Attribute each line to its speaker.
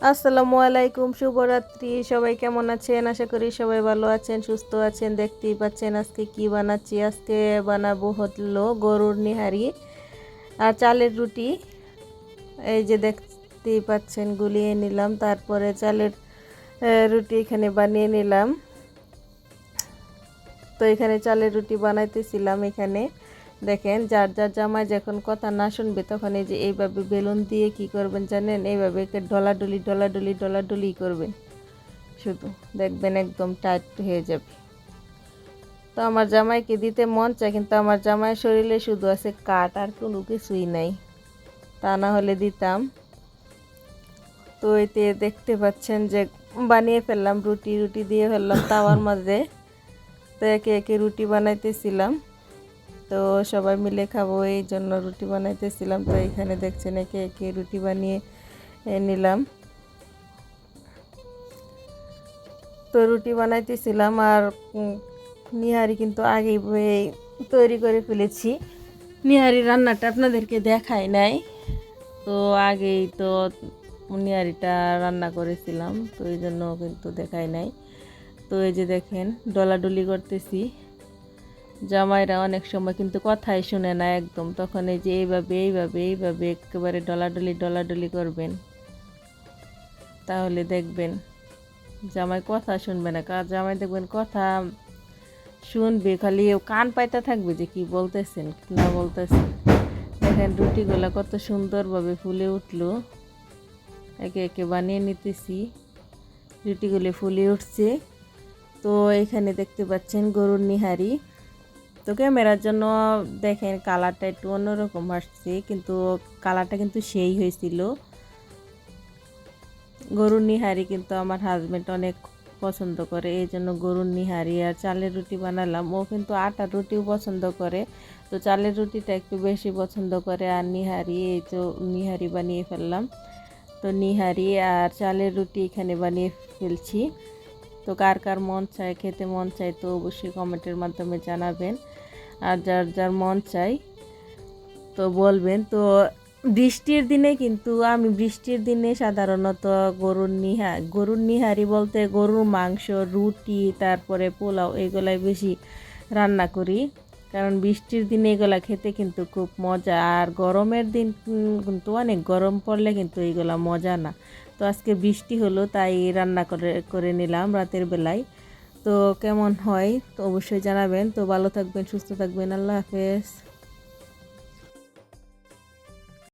Speaker 1: আসসালামু আলাইকুম, শুভরাত্রি। সবাই কেমন আছেন? আশা করি সবাই ভালো আছেন, সুস্থ আছেন। দেখতেই পাচ্ছেন আজকে কি বানাচ্ছি? আজকে বানাবো হলো গরুর নিহারি আর চালের রুটি। এই যে দেখতেই পাচ্ছেন, গুলিয়ে নিলাম। তারপরে চালের রুটি এখানে বানিয়ে নিলাম। তো এখানে চালের রুটি বানাইতেছিলাম এখানে। দেখেন, যার যার জামাই যখন কথা না শুনবে, তখন এই যে এইভাবে বেলুন দিয়ে কি করবেন জানেন? এইভাবে একে ডলাডলি ডলাডলি ডলাডলি করবেন। শুধু দেখবেন একদম টাইট হয়ে যাবে। তো আমার জামাইকে দিতে মন চায়, কিন্তু আমার জামাইয়ের শরীরে শুধু আছে কাঠ আর কোনো কিছুই নাই। তা না হলে দিতাম। তো এতে দেখতে পাচ্ছেন যে বানিয়ে ফেললাম, রুটি রুটি দিয়ে ফেললাম তাওয়ার মাঝে তো একে একে রুটি বানাইতেছিলাম। তো সবাই মিলে খাব, এই জন্য রুটি বানাইতেছিলাম। তো এখানে দেখছেন একে একে রুটি বানিয়ে নিলাম। তো রুটি বানাইতেছিলাম আর নিহারি কিন্তু আগেই তৈরি করে ফেলেছি। নিহারি রান্নাটা আপনাদেরকে দেখাই নাই। তো আগেই তো নিহারিটা রান্না করেছিলাম, তো এই জন্য কিন্তু দেখাই নাই। তো এই যে দেখেন, ডলাডলি করতেছি। জামাইরা অনেক সময় কিন্তু কথাই শুনে না একদম। তখন এই যে এইভাবে এইভাবে এইভাবে একেবারে ডলাডলি ডলাডলি করবেন। তাহলে দেখবেন জামাই কথা শুনবে না। কার জামাই দেখবেন কথা শুনবে, খালি কান পাইতে থাকবে যে কি বলতেছেন না বলতেছেন। দেখেন রুটিগুলা কত সুন্দরভাবে ফুলে উঠল। একে একে বানিয়ে নিতেছি। রুটিগুলি ফুলে উঠছে। তো এখানে দেখতে পাচ্ছেন গরুর নিহারি। তো ক্যামেরার জন্য দেখেন কালারটা একটু অন্যরকম আসছে, কিন্তু কালারটা কিন্তু সেই হয়েছিল। গরুর নিহারি কিন্তু আমার হাজব্যান্ড অনেক পছন্দ করে, এই জন্য গরুর নিহারি আর চালের রুটি বানালাম। ও কিন্তু আটার রুটিও পছন্দ করে, তো চালের রুটিটা একটু বেশি পছন্দ করে আর নিহারি, এই তো নিহারি বানিয়ে ফেললাম। তো নিহারি আর চালের রুটি এখানে বানিয়ে ফেলছি। তো কার কার মন চায়, খেতে মন চায় তো অবশ্যই কমেন্টের মাধ্যমে জানাবেন। আর যার যার মন চাই, তো বলবেন। তো বৃষ্টির দিনে কিন্তু আমি, বৃষ্টির দিনে সাধারণত গরুর নিহা, গরুর নিহারি বলতে গরুর মাংস, রুটি, তারপরে পোলাও এগুলাই বেশি রান্না করি। কারণ বৃষ্টির দিনে এগুলা খেতে কিন্তু খুব মজা, আর গরমের দিন কিন্তু অনেক গরম পড়লে কিন্তু এইগুলা মজা না। তো আজকে বৃষ্টি হলো, তাই রান্না করে করে নিলাম রাতের বেলায়। তো কেমন হয়? তো অবশ্যই জানাবেন। তো ভালো থাকবেন সুস্থ থাকবেন। আল্লাহ হাফেজ।